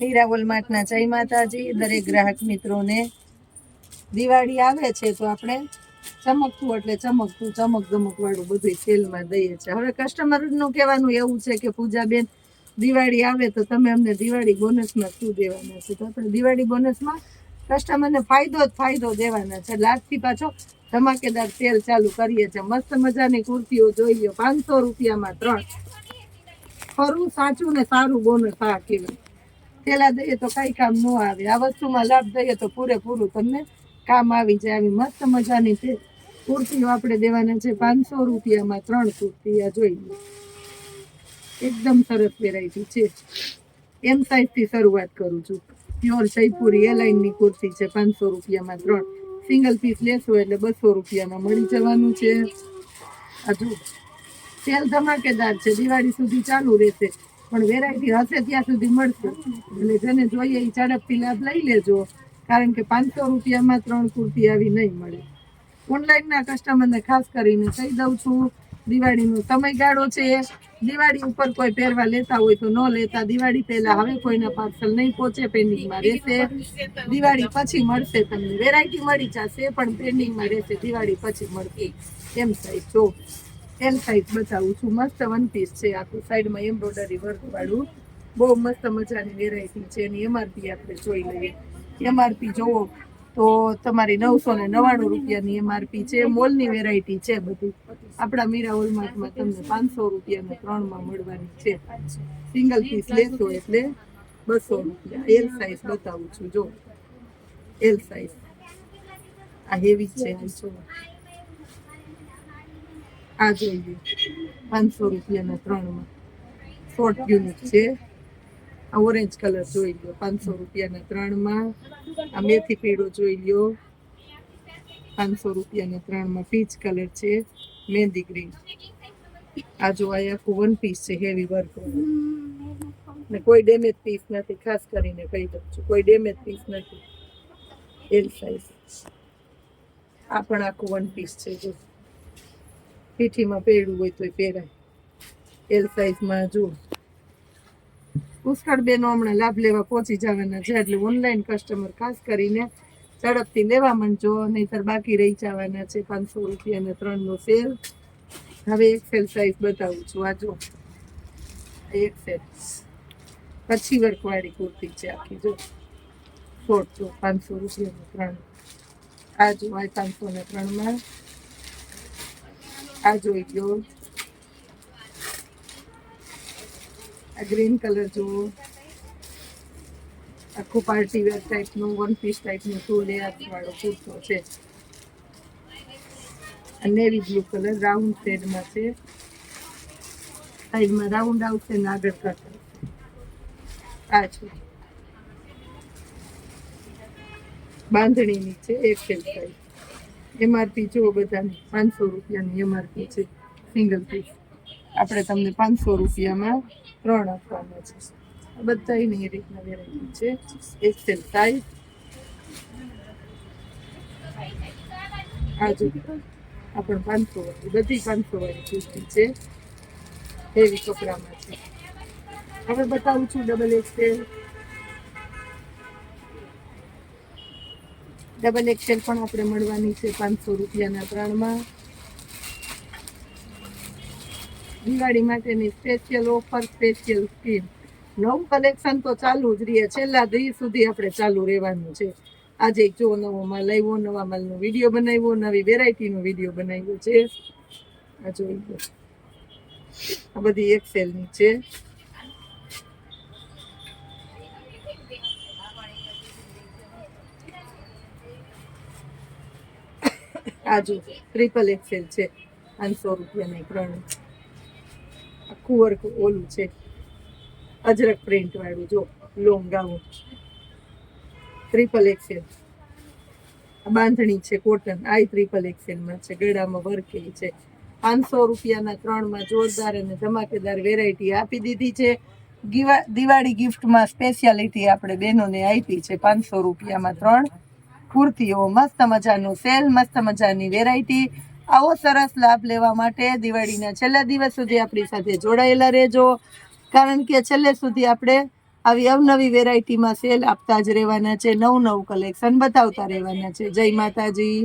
હીરા વોલમાર્ટના જય માતાજી. દરેક ગ્રાહક મિત્રોને દિવાળી આવે છે તો આપણે ચમકતું, એટલે ચમકતું ચમક ધમક વાળું બધું સેલમાં દઈએ છીએ. હવે કસ્ટમરનું કહેવાનું એવું છે કે પૂજાબેન, દિવાળી આવે તો તમે અમને દિવાળી બોનસમાં શું દેવાના છે? તો આપણે દિવાળી બોનસમાં કસ્ટમરને ફાયદો જ ફાયદો દેવાના છે. લાસ્ટથી પાછો ધમાકેદાર સેલ ચાલુ કરીએ છીએ. મસ્ત મજાની કુર્તીઓ જોઈએ. પાંચસો રૂપિયામાં ત્રણ. ખરું સાચું ને સારું, બોને આ કહેવાય પેલા દઈએ તો કઈ કામ ન આવે. આ વસ્તુમાં લાભ દઈએ તો પૂરેપૂરું તમને કામ આવી જાય. આવી મસ્ત મજાની છે. કુર્તીઓ આપણે દેવાના છે પાંચસો રૂપિયામાં, ત્રણ કુર્તી, આ જોઈ લો. એકદમ સરસ વેરાયટી છે. એમ સાઈઝથી શરૂઆત કરું છું. પ્યોર જયપુરી એ લાઈનની કુર્તી છે પાંચસો રૂપિયામાં ત્રણ. સિંગલ પીસ લેશો એટલે બસો રૂપિયામાં મળી જવાનું છે. આ જુઓ. સેલ ધમાકેદાર છે. દિવાળી સુધી ચાલુ રહેશે. પણ વેરાયટી હશે ત્યાં સુધી મળશે. એટલે જેને જોઈએ એ ઝડપથી લાભ લઈ લેજો. કારણ કે પાંચસો રૂપિયામાં ત્રણ કુર્તી આવી નહીં મળે. ઓનલાઈનના કસ્ટમરને ખાસ કરીને કહી દઉં છું, દિવાળીનો સમયગાળો છે. દિવાળી ઉપર કોઈ પહેરવા લેતા હોય તો ન લેતા. દિવાળી પહેલા હવે કોઈના પાર્સલ નહીં પહોંચે પેન્ડિંગમાં રહેશે. દિવાળી પછી મળશે તમને. વેરાયટી મળી જશે, પણ પેન્ડિંગમાં રહેશે. દિવાળી પછી મળશે. એમ સાહેબ, જો. એલ સાઈઝ બતાવું છું. મસ્ત વન પીસ છે. આખું સાઈડમાં એમ્બ્રોઇડરી વર્ક વાળું. બહુ મસ્ત મજાની વેરાયટી છે. એની એમઆરપી આપણે જોઈ લઈએ. એમઆરપી જોવો તો તમારી નવસો ને નવ્વાણું રૂપિયાની એમઆરપી છે. મોલની વેરાયટી છે બધી. આપણા મીરા હોલમાર્ટમાં તમને પાંચસો રૂપિયાના ત્રણમાં મળવાની છે. સિંગલ પીસ લેશો એટલે બસો રૂપિયા. એલ સાઈઝ બતાવું છું. જો એલ સાઈઝ આ હેવી છે. આ જોઈએ પાંચસો રૂપિયાના ત્રણમાં. શોર્ટ યુનિટ છે. આ ઓરેન્જ કલર જોઈ લો પાંચસો રૂપિયાના ત્રણમાં. આ મેથી પીળો જોઈ લ્યો. પાંચસો રૂપિયાના ત્રણમાં પીચ કલર છે. મહેંદી ગ્રીન આ જો આખું વન પીસ છે હેવી વર્ક ને કોઈ ડેમેજ પીસ નથી, ખાસ કરીને કહી દઉં છું, કોઈ ડેમેજ પીસ નથી. એલ સાઈઝ આ પણ આખું વન પીસ છે, જો. પીઠીમાં પહેરવું હોય તો પહેરાય. એલ સાઈઝમાં જો પુષ્કળ બેનો હમણાં લાભ લેવા પહોંચી જવાના છે. એટલે ઓનલાઈન કસ્ટમર ખાસ કરીને ઝડપથી લેવા માંડજો. નહીતર બાકી રહી જવાના છે પાંચસો રૂપિયાના ત્રણનો સેલ હવે એક્સેલ સાઈઝ બતાવું છું. આ જો એક્સેલ પછી વર્કવાળી કુર્તી છે આખી જો શોર્ટ જો પાંચસો રૂપિયાનો ત્રણ. આ જો આ પાંચસો ને ત્રણમાં. આ જોઈ લો. આ ગ્રીન કલર જુઓ. આખું પાર્ટી વેર ટાઈપનું વન પીસ ટાઈપનું ટુ વાળો કુર્તો છે. નેવી બ્લુ કલર રાઉન્ડ શેડમાં છે. સાઈડમાં રાઉન્ડ આવશે ને આગળ કટ આ છે. બાંધણીની છે, એક સેલ સાઈઝ એમઆરપી જુઓ બધાની, પાંચસો રૂપિયાની એમઆરપી છે સિંગલ પીસ આપણે તમને પાંચસો રૂપિયામાં ત્રણ આપવાના છે. આ એ રીતના વેરાયટી છે. એક્સેલ સાઈઝ આ જો આ પણ પાંચસો વાળી, બધી પાંચસો વાળી કુર્તી છે. હેવી કપડામાં છે. હવે બતાવું છું ડબલ એક્સેલ ડબલ એક્સેલ પણ આપણે મળવાની છે પાંચસો રૂપિયાના ત્રણમાં. દિવાળી માટેની સ્પેશિયલ ઓફર સ્પેશિયલ સ્કીમ નવું કલેક્શન તો ચાલુ જ રહે. છેલ્લા દિવસ સુધી આપણે ચાલુ રહેવાનું છે. આજે એક જો નવો માલ આવ્યો નવા માલનો વીડિયો બનાવ્યો, નવી વેરાયટીનો વીડિયો બનાવ્યો છે. આ જોઈ આ બધી એક્સેલની છે. આ જો ટ્રિપલ એક્સેલ છે. પાંચસો રૂપિયાની ત્રણ. આખું વર્ક ઓલું છે. અજરક પ્રિન્ટ વાળું, જો long gown triple XL bandhani છે કોટન આઈ ટ્રિપલ એક્સેલમાં છે, ગળામાં વર્ક એ છે. પાંચસો રૂપિયાના ત્રણમાં જોરદાર અને ધમાકેદાર વેરાયટી આપી દીધી છે. દિવાળી ગિફ્ટમાં સ્પેશિયાલિટી આપણે બહેનોને આપી છે, પાંચસો રૂપિયામાં ત્રણ. કુર્તીઓ મસ્ત મજાનું સેલ, મસ્ત મજાની વેરાયટી આવો સરસ લાભ લેવા માટે દિવાળીના છેલ્લા દિવસ સુધી આપણી સાથે જોડાયેલા રહેજો. કારણ કે છેલ્લે સુધી આપણે આવી અવનવી વેરાયટીમાં સેલ આપતા જ રહેવાના છે. નવું નવું કલેક્શન બતાવતા રહેવાના છે. જય માતાજી.